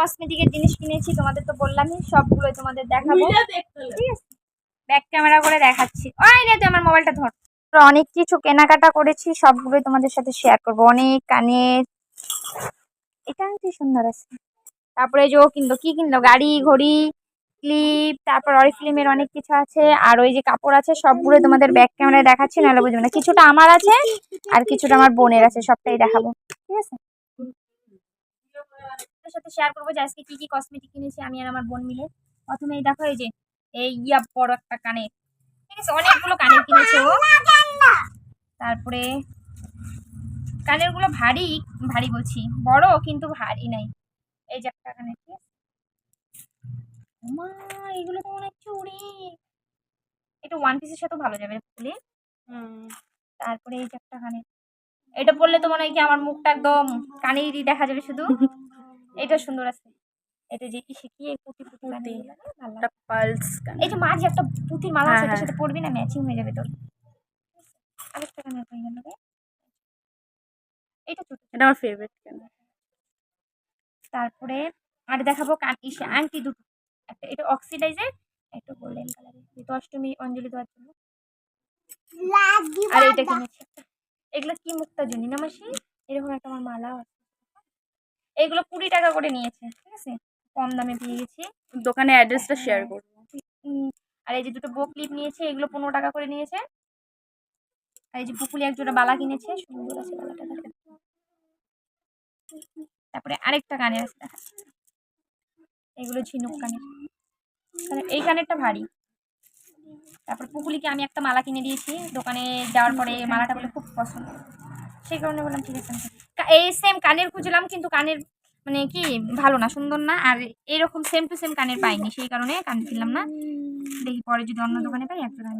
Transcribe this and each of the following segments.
কসমেটিকের জিনিস কিনেছি তোমাদের তো বললামই সবগুলোই তোমাদের দেখাবো। ঠিক আছে? ব্যাক ক্যামেরা করে দেখাচ্ছি। ওই রে তুই আমার মোবাইলটা ধর। অনেক কিছু কেনাকাটা করেছি সবগুলোই তোমাদের সাথে শেয়ার করব। অনেক কানের এটা কি সুন্দর আছে। তারপরে যে ও কিনলো কি কিনলো? গাড়ি ঘড়ি ক্লিপ তারপর অরিফিলিমের অনেক কিছু আছে আর ওই যে কাপড় আছে সবগুলো তোমাদের ব্যাক ক্যামেরায় দেখাচ্ছি নাহলে বুঝবে না। কিছুটা আমার আছে আর কিছুটা আমার বোনের আছে সবটাই দেখাবো। ঠিক আছে? আপনাদের সাথে শেয়ার করব যে আজকে কি কি কসমেটিক কিনেছি আমি আর আমার বোন মিলে। প্রথমে এই দেখো এই যে এই ইয়া বড় একটা কানের ঠিক আছে অনেকগুলো কানের কিনেছে ও। তারপরে কানেরগুলো ভারী ভারী বলছি। বড় কিন্তু ভারী নাই। এই যে একটা কানের ঠিক মা এগুলো তো মনে হচ্ছে উড়ি এটা ওয়ান পিসের সাথেও ভালো যাবে ফুলে তারপরে এই যে একটা কানের এটা পড়লে তো মনে হয় কি আমার মুখটা একদম কানেরই দেখা যাবে শুধু। এটা সুন্দর আছে। এটা যে কি শিখিয়ে পুঁতি পুঁতি বানিয়ে দিলে না, ভালো পালস এই যে মাঝে একটা পুঁতির মালা আছে হ্যাঁ, এটার হ্যাঁ। সাথে পরবি না ম্যাচিং হয়ে যাবে তোর। আরেকটা কানের হয়ে গেল রে এটা ছোট এটা আমার ফেভারিট কেন তারপরে আর দেখাবো কান ইসে আংটি দুটো। একটা এটা অক্সিডাইজের একটা গোল্ডেন কালারের যেহেতু অষ্টমী অঞ্জলি দেওয়ার জন্য। আর এটা কিনেছি এগুলো কি মুক্তা জনি না মাসি? এরকম একটা আমার মালাও আছে। এগুলো কুড়ি টাকা করে নিয়েছে ঠিক আছে? কম দামে পেয়ে গেছি। দোকানে অ্যাড্রেসটা শেয়ার করব আর এই যে দুটো বো ক্লিপ নিয়েছে এগুলো পনেরো টাকা করে নিয়েছে। আর এই যে পুকুলি এক জোড়া বালা কিনেছে সুন্দর আছে বালাটা। তারপরে আরেকটা কানের আছে এগুলো ঝিনুক কানের এই কানেরটা ভারী। তারপর পুকুলিকে আমি একটা মালা কিনে দিয়েছি দোকানে যাওয়ার পরে মালাটা বলে খুব পছন্দ। সেই কারণে বললাম ঠিক আছে এই সেম কানের খুঁজলাম কিন্তু কানের মানে কি ভালো না সুন্দর না। আর এরকম সেম টু সেম কানের পাইনি সেই কারণে কান কিনলাম না। দেখি পরে যদি অন্য দোকানে পাই এক জোড়া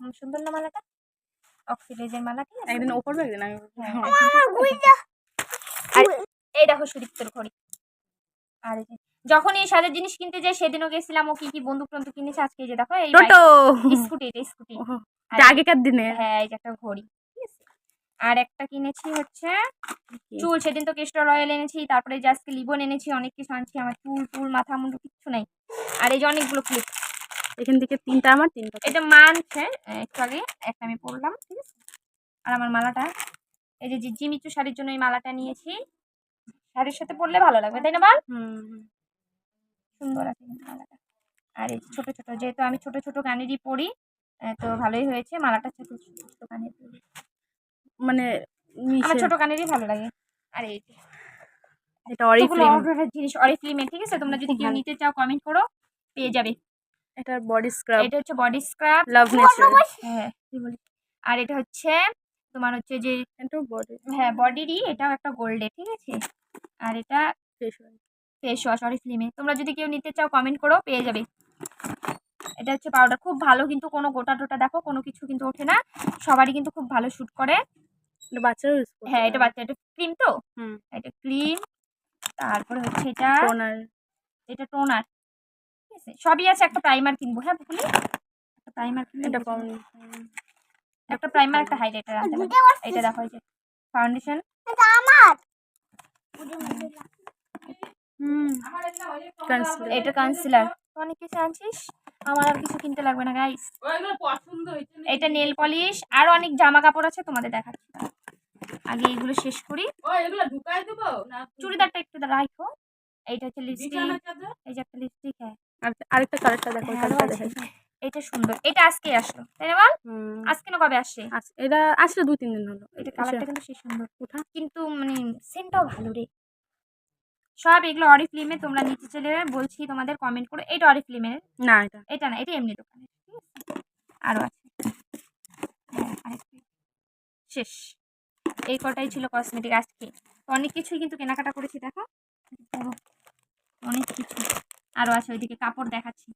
আমি সুন্দর না মালাটা? অক্সিডাইজের মালা ঠিক আছে? একদিন ও করবে একদিন আমি। আর এই দেখো সুদীপ্তর ঘড়ি। আর এই যখন এই সাজের জিনিস কিনতে যাই সেদিনও গেছিলাম ও কি কি বন্দুক টন্দুক কিনেছে আজকে এই যে দেখো এই স্কুটি এটা স্কুটি। আগেকার দিনে হ্যাঁ এই যে একটা ঘড়ি? আর একটা কিনেছি হচ্ছে চুল সেদিন তো কেস্টর অয়েল এনেছি তারপরে আজকে লিবন এনেছি অনেক কিছু আনছি আমার চুল টুল মাথা মুন্ডু কিচ্ছু নাই। আর এই যে অনেকগুলো ক্লিপ এখান থেকে তিনটা আমার তিনটা এটা মানছে একটু আগে একটা আমি পরলাম ঠিক আছে? আর আমার মালাটা এই যে জি- জিমিচু শাড়ির জন্য এই মালাটা নিয়েছি শাড়ির সাথে পরলে ভালো লাগবে তাই না বল। সুন্দর আছে মালাটা। আর এই ছোট ছোট যেহেতু আমি ছোট ছোট কানেরই পরি আহ, তো ভালোই হয়েছে মালাটা ছোট ছোট ছোট কানের। মানে আমার ছোট কানেরই ভালো লাগে। আর এই এটা অরিফ্লেম জিনিস অরিফ্লেমের ঠিক আছে? তোমরা যদি কেউ ভালো। নিতে চাও কমেন্ট করো পেয়ে যাবে। এটা বডি স্ক্রাব এটা হচ্ছে বডি স্ক্রাব লাভ হ্যাঁ আর এটা হচ্ছে তোমার হচ্ছে যে বডি হ্যাঁ বডিরই এটাও একটা গোল্ডে ঠিক আছে? আর এটা ফেস ফেস ওয়াশ অরিফ্লেমে তোমরা যদি কেউ নিতে চাও কমেন্ট করো পেয়ে যাবে। এটা হচ্ছে পাউডার খুব ভালো কিন্তু কোনো গোটা টোটা দেখো কোনো কিছু কিন্তু ওঠে না। সবারই কিন্তু খুব ভালো শ্যুট করে। এটা বাচ্চারা ইউজ করতে হ্যাঁ এটা বাচ্চা এটা ক্রিম তো? হুম। এটা ক্রিম তারপরে হচ্ছে এটা টোনার। এটা টোনার ঠিক আছে? সবই আছে একটা প্রাইমার কিনবো হ্যাঁ বুঝলি একটা প্রাইমার কিনবো এটা একটা প্রাইমার একটা হাইলাইটার আনতে হবে এটা দেখো এই যে ফাউন্ডেশন হুম। কনসিলার এটা কনসিলার অনেক কিছু আনছিস? আমার আর কিছু কিনতে লাগবে না গাইস এটা নেল পলিশ আর অনেক জামা কাপড় আছে তোমাদের দেখাচ্ছি। আগে এগুলো শেষ করি। চুড়িদারটা একটু রাখো। এইটা হচ্ছে লিপস্টিক এই যে একটা লিপস্টিক হ্যাঁ। আরেকটা কালারটা দেখো হ্যাঁ, এটা সুন্দর। এটা আজকে আসলো। তাই না বল? আজকে না কবে আসছে আচ্ছা এটা আসলে দুই তিন দিন হলো। এটা এটা কালারটা কিন্তু সেই সুন্দর। কোথা কিন্তু মানে সেন্টটাও ভালো রে। সব এগুলো অরিফ্লিমে তোমরা নিচে চলে বলছি তোমাদের কমেন্ট করে। এটা অরিফ্লিমের না এটা। এটা না এটা এমনি দোকানে ঠিক আরও আছে। হ্যাঁ শেষ। এই কটাই ছিল কসমেটিক আজকে। তো অনেক কিছুই কিন্তু কেনাকাটা করেছি দেখো। পুরো অনেক কিছু। আরও আছে ওইদিকে কাপড় দেখাচ্ছি।